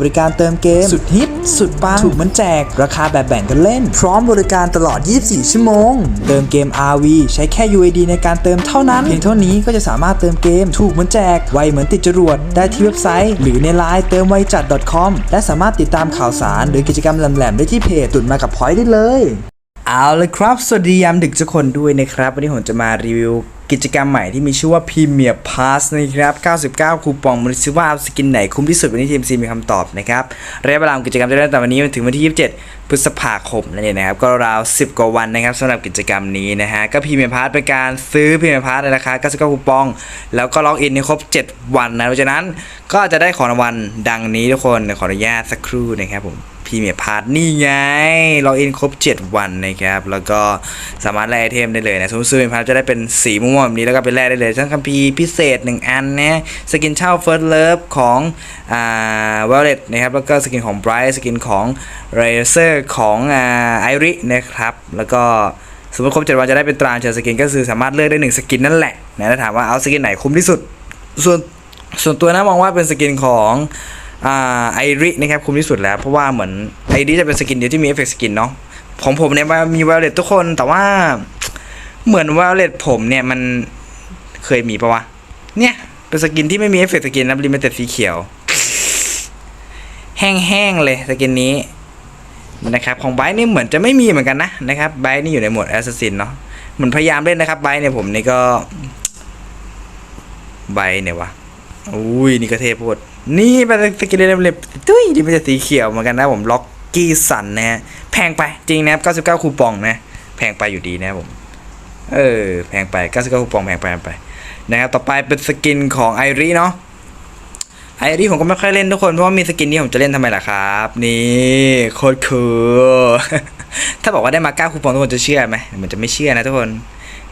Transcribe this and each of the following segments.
บริการเติมเกม สุดฮิต สุดปัง ถูกเหมันแจก ราคาแบบแบ่งกันเล่น พร้อมบริการตลอด 24 ชั่วโมง เติมเกม RV ใช้แค่ UID ในการเติมเท่านั้น เพียงเท่านี้ก็จะสามารถเติมเกม ถูกเหมือนแจก ไวเหมือนติดจรวด ได้ที่เว็บไซต์ หรือในไลน์เติมไวจัด .com และสามารถติดตามข่าวสาร หรือกิจกรรมแหลมๆได้ที่เพจตุ่นมากับพอยต์ได้เลย เอาเลยครับ สวัสดียามดึกทุกคนด้วยนะครับ วันนี้ผมจะมารีวิว กิจกรรมใหม่ที่มีชื่อว่า Premier Pass นะครับ 99 คูปองมูลค่าว่าสกินไหนคุ้มที่สุดวันนี้ทีมซีมีคำตอบนะครับระยะเวลาของกิจกรรมจะเริ่มแต่วันนี้ถึงวันที่ 27 พฤษภาคมนั่นเองนะครับ ก็ราว 10 กว่าวันนะครับสำหรับกิจกรรมนี้นะฮะ ก็ Premier Pass เป็นการซื้อ Premier Pass ในราคา 99 คูปอง แล้วก็ล็อกอินให้ครบ 7 วันนะเพราะฉะนั้นก็จะได้ของรางวัลดังนี้ทุกคนขออนุญาตสักครู่นะครับผม พรีเมียร์พาร์ทนี่ไงล็อกอินครบ 7 วันนะครับ แล้วก็สามารถแลกไอเทมได้เลยนะสมมติซื้อเป็นพาร์ทจะได้เป็นสีม่วงๆแบบนี้แล้วก็ไปแลกได้เลยทั้งคัมภีร์พิเศษ 1 อันนะสกินเช่า First Love ของอ่า w e l l e t นะครับ แล้วก็สกินของ Bright สกินของ r a z e r ของอ่า i r i นะครับ แล้วก็สมมติครบ 7 วันจะได้เป็นตราเชิญสกินก็คือสามารถเลือกได้ 1 สกินนั่นแหละนะถ้าถามว่าเอาสกินไหนคุ้มที่สุดส่วนส่วนตัวนะมองว่าเป็นสกินของ ไอรินะครับคุ้มที่สุดแล้ว เพราะว่าเหมือนไอริจะเป็นสกินเดียวที่มีเอฟเฟกต์สกินเนาะของผมเนี่ยว่ามีว o ลเลตทุกคนแต่ว่าเหมือนว o ลเลตผมเนี่ยมันเคยมีปะวะ เนี่ย เป็นสกินที่ไม่มีเอฟเฟกต์สกินนะลิมิเต็ดสีเขียว แห้งๆเลยสกินนี้นะครับของไบนี่เหมือนจะไม่มีเหมือนกันนะนะครับไบนี่อยู่ในโหมดแอสซัสซินเนาะเหมือนพยายามเล่นนะครับไบเนี่ยผมนี่ก็ใบเนี่ยวะอุ้ยนี่ก็เทพโพดนี่เป็นสกินเล่มเล็บตุ้ยนี่มันสีเขียวเหมือนกันนะผมล็อกกี้สันนะฮะแพงไปจริงนะครับ99 คูปองนะ แพงไปอยู่ดีนะผม เออ แพงไป 99 คูปองแพงไปแพงไปนะครับต่อไปเป็นสกินของไอรีเนาะไอรีผมก็ไม่ค่อยเล่นทุกคนเพราะว่ามีสกินนี้ผมจะเล่นทำไมล่ะครับ นี่โคตรคูลถ้าบอกว่าได้มา9คูปองทุกคนจะเชื่อไหมมันจะไม่เชื่อนะทุกคน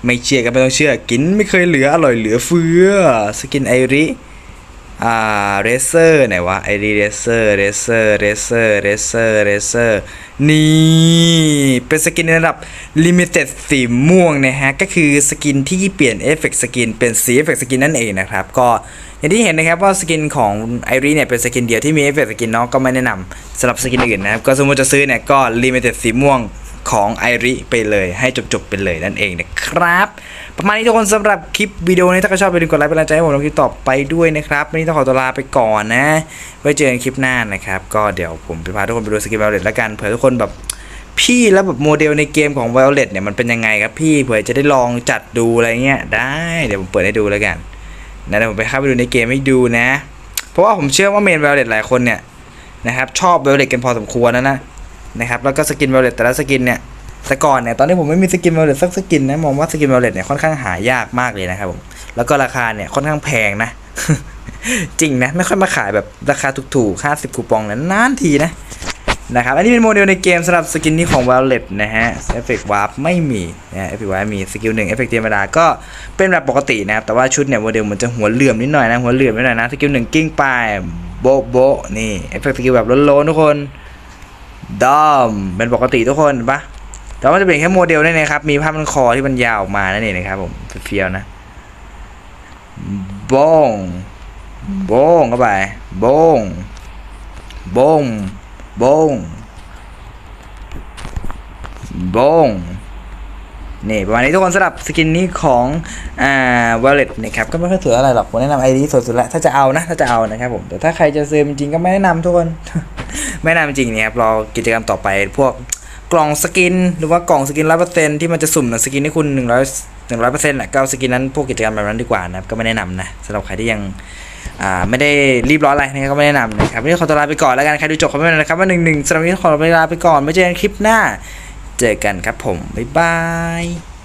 ไม่เชื่อกันไม่ต้องเชื่อ กินไม่เคยเหลืออร่อยเหลือเฟือสกินไอริ อ่าเรเซอร์ไหนวะไอริเรเซอร์เรเซอร์เรเซอร์เรเซอร์เรเซอร์นี่ เป็นสกินในระดับลิมิเต็ดสีม่วงนะฮะ ก็คือสกินที่เปลี่ยนเอฟเฟกต์สกินเป็นสีเอฟเฟกต์สกินนั่นเองนะครับ ก็อย่างที่เห็นนะครับว่าสกินของไอริเนี่ยเป็นสกินเดียวที่มีเอฟเฟกต์สกินเนาะก็ไม่แนะนำสำหรับสกินอื่นนะครับ ก็สมมติจะซื้อเนี่ยก็ลิมิเต็ดสีม่วง ของไอริไปเลยให้จบๆไปเลยนั่นเองนะครับ ประมาณนี้ทุกคนสำหรับคลิปวิดีโอนี้ถ้าใครชอบไปดูกดไลค์เป็นกำลังใจให้ผมในคลิปต่อไปด้วยนะครับวันนี้ต้องขอตัวลาไปก่อนนะ ไว้เจอกันคลิปหน้านะครับ ก็เดี๋ยวผมไปพาทุกคนไปดูสกิน v ว o เลตแล้วกันเผื่อทุกคนแบบพี่แล้วแบบโมเดลในเกมของ v ว o เลตเนี่ยมันเป็นยังไงครับพี่เผื่อจะได้ลองจัดดูอะไรเงี้ยได้เดี๋ยวผมเปิดให้ดูแล้วกันนะเดี๋ยวผมไปเข้าไปดูในเกมให้ดูนะ เพราะว่าผมเชื่อว่าเมน v ว o เลตหลายคนเนี่ยนะครับชอบ v ว o เลตกันพอสมควรนะนะ นะครับแล้วก็สกิน v ว o เลตแต่ละสกินเนี่ยแต่ก่อนเนี่ยตอนนี้ผมไม่มีสกิน v ว o เลตสักสกินนะมองว่าสกิน v ว o เลตเนี่ยค่อนข้างหายากมากเลยนะครับผมแล้วก็ราคาเนี่ยค่อนข้างแพงนะ จริงนะไม่ค่อยมาขายแบบราคาถูกๆ50คูปองนะนนานทีนะนะครับอันนี้เป็นโมเดลในเกมสำหรับสกินนี้ของ v ว o เลตนะฮะเอฟเฟกต์วาร์ปไม่มีนะเอฟเฟกต์วาร์ปมีสกิลหนึ่งเอฟเฟกต์ธรรมดาก็เป็นแบบปกตินะครับแต่ว่าชุดเนี่ยโมเดลมันจะหัวเหลื่อมนิดหน่อยนะหัวเหลื่อมนิดหน่อยนะสกิลหนึ่งกิ้งไปโบโบนี่เอฟเฟกต์สกิลแบบโล้นๆทุกคน ดอมเป็นปกติทุกคนเห็นปะแต่ว่าจะเป็นแค่โมเดลนี่นะครับ มีภาพมันคอที่มันยาวออกมานั่นเองนะครับผมเฟียวนะบงบงเข้าไปบงบงบงบงนี่ประมาณนี้ทุกคนสำหรับสกินนี้ของอ่าวอลเล็ตนะครับก็ไม่ค่อยสวยอะไรหรอกผมแนะนำไอดีสวยสุดละถ้าจะเอานะถ้าจะเอานะครับผมแต่ถ้าใครจะซื้อจริงๆก็ไม่แนะนำทุกคน ไม่นะนจริงเนี่ยครับรอกิจกรรมต่อไปพวกกล่องสกิน หรือว่ากล่องสกินร้อยเปอร์เซ็นที่มันจะสุ่มสกินให้คุณหนึ่งร้อยหนึ่งร้อยเปอร์เซ็นต์แหละก็เอาสกินนั้นพวกกิจกรรมแบบนั้นดีกว่านะครับก็ไม่แนะนำนะสำหรับใครที่ยังอ่าไม่ได้รีบร้อนอะไรนะครับก็ไม่แนะนำนะครับนนี้ขอตัวลาไปก่อนแล้วกันใครดูจบคอมเมนต์นะครับว่าหนึ่งหนึ่งสำหรับนนี้ขอตัวลาไปก่อนไม่เจอกันคลิปหน้า เจอกันครับผมบ๊ายบาย